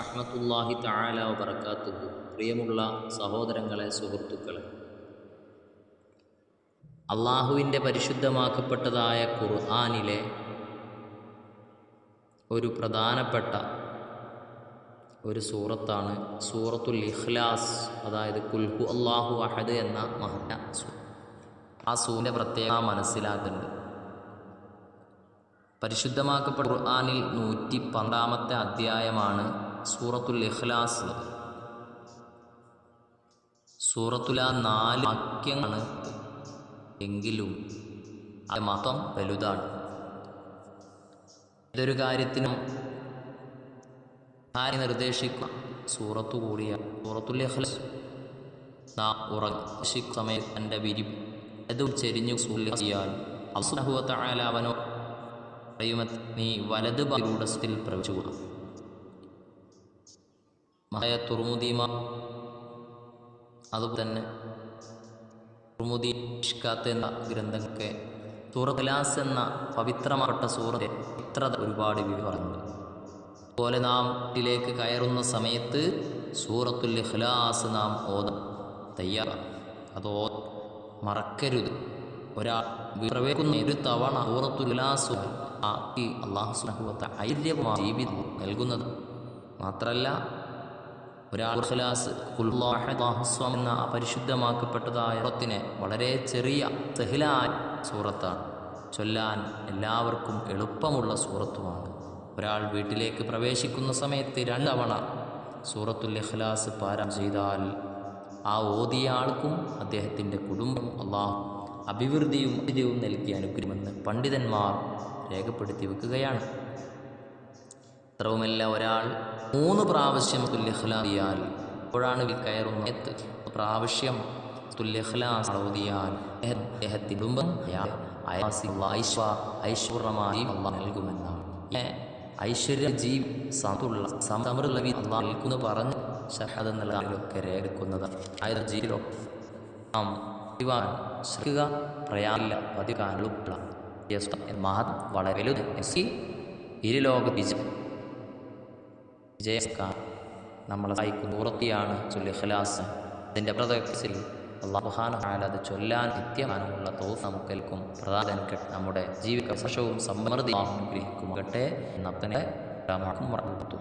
വറഹ്മത്തുള്ളാഹി താല വബറകാതുഹു പ്രിയമുള്ള സഹോദരങ്ങളെ സുഹൃത്തുക്കളെ. അള്ളാഹുവിന്റെ പരിശുദ്ധമാക്കപ്പെട്ടതായ ഖുർആനിലെ ഒരു പ്രധാനപ്പെട്ട ഒരു സൂറത്താണ് സൂറത്തുൽ ഇഖ്ലാസ് അതായത് കുൽഹു അള്ളാഹു അഹദ് എന്ന മഹന ആ സൂന്റെ പ്രത്യേക മനസ്സിലാക്കുന്നുണ്ട് പരിശുദ്ധമാക്കപ്പെട്ട ഖുർആാനിൽ നൂറ്റി പന്ത്രണ്ടാമത്തെ അധ്യായമാണ് സൂറത്തുൽ ഇഖ്ലാസ് സൂറത്തുൽ സൂറത്തുല നാല് വാക്യങ്ങളാണ് എങ്കിലും അത് മതം വലുതാണ്. ഇതൊരു കാര്യത്തിനും ആരെ നിർദ്ദേശിക്കുക? സൂറത്തു കൂടിയ സൂറത്തുൽ ഇഖ്ലാസ് നാം ഉറങ്ങി സമയത്ത് എന്റെ വിരി അത് ചെരിഞ്ഞു അസുഹുവത്തായാലും അവനോ പറയുമത് നീ വലത് സ്ഥിൽ പ്രവചിക്കുക മഹായ തുർമുദീമ. അതുപോലെ തന്നെ ഇഷ്കാത്ത് എന്ന ഗ്രന്ഥങ്ങളൊക്കെ സൂറത്ത് എന്ന പവിത്രമാപ്പെട്ട സൂറത്തെ ഇത്ര ഒരുപാട് വിവരം പറഞ്ഞു അതുപോലെ നാം ഇതിലേക്ക് കയറുന്ന സമയത്ത് സൂറത്തുൽ ഇഖ്ലാസ് നാം ഓതാൻ തയ്യാറാണ്. അത് ഓ മറക്കരുത്. ഒരാൾ പ്രവേശിക്കുന്ന ഒരു തവണ സൂറത്തുൽ ഇഖ്ലാസ് ആക്കി അള്ളാഹു ഐര്യമായ ജീവിതം നൽകുന്നത് മാത്രമല്ല ഒരാൾ എന്ന പരിശുദ്ധമാക്കപ്പെട്ടതായ ഇടത്തിനെ വളരെ ചെറിയ സഹിലായ സൂറത്താണ്. ചൊല്ലാൻ എല്ലാവർക്കും എളുപ്പമുള്ള സൂറത്തുമാണ്. ഒരാൾ വീട്ടിലേക്ക് പ്രവേശിക്കുന്ന സമയത്ത് രണ്ടവണ സൂറത്തുൽ ഇഖ്ലാസ് പാരം ചെയ്താൽ ആ ഓതിയ ആൾക്കും അദ്ദേഹത്തിന്റെ കുടുംബം അള്ളാഹു അഭിവൃദ്ധിയും വിജയവും നൽകി അനുഗ്രഹമെന്ന് പണ്ഡിതന്മാർ രേഖപ്പെടുത്തി വെക്കുകയാണ്. അത്രവുമല്ല ഒരാൾ മൂന്ന് പ്രാവശ്യം തുല്യഹ്ലാദിയാൽ അപ്പോഴാണ് കയറുന്ന എത്ത് പ്രാവശ്യം തുല്യഹ്ലാസ് ഓതിയാൽ അദ്ദേഹത്തിന്റെ കുടുംബം ഐശ്വര്യമായി അള്ളാഹ് നൽകുമെന്നാണ്. ഐശ്വര്യ ജീവ് സത്തുള്ള സമൃദ്ധി അള്ളാഹ് നിൽക്കുന്നു പറഞ്ഞ് ഷഹദ് നൽകാനൊക്കെ രേഖക്കുന്നത് ആയത് ജീവിതോ നാം ദിവാൻ ശ്രദ്ധിക്കുക പ്രയാണില്ല. എളുപ്പമുള്ള മഹത് വളരെ വലുത്. ഇരുലോക വിജയം വിജയസ്കാർ നമ്മളെ സഹായിക്കുന്ന പൂർത്തിയാണ് ചൊല്ലി ഖലാസ്. അതിന്റെ പ്രതിൽ അള്ളാഹുഹാന അത് ചൊല്ലാൻ നിത്യമാനമുള്ള തോഫ് നമുക്കേൽക്കും. പ്രധാനം നമ്മുടെ ജീവിത സമൃദ്ധി അനുഗ്രഹിക്കുമാകട്ടെ എന്നപ്പനെ വർദ്ധു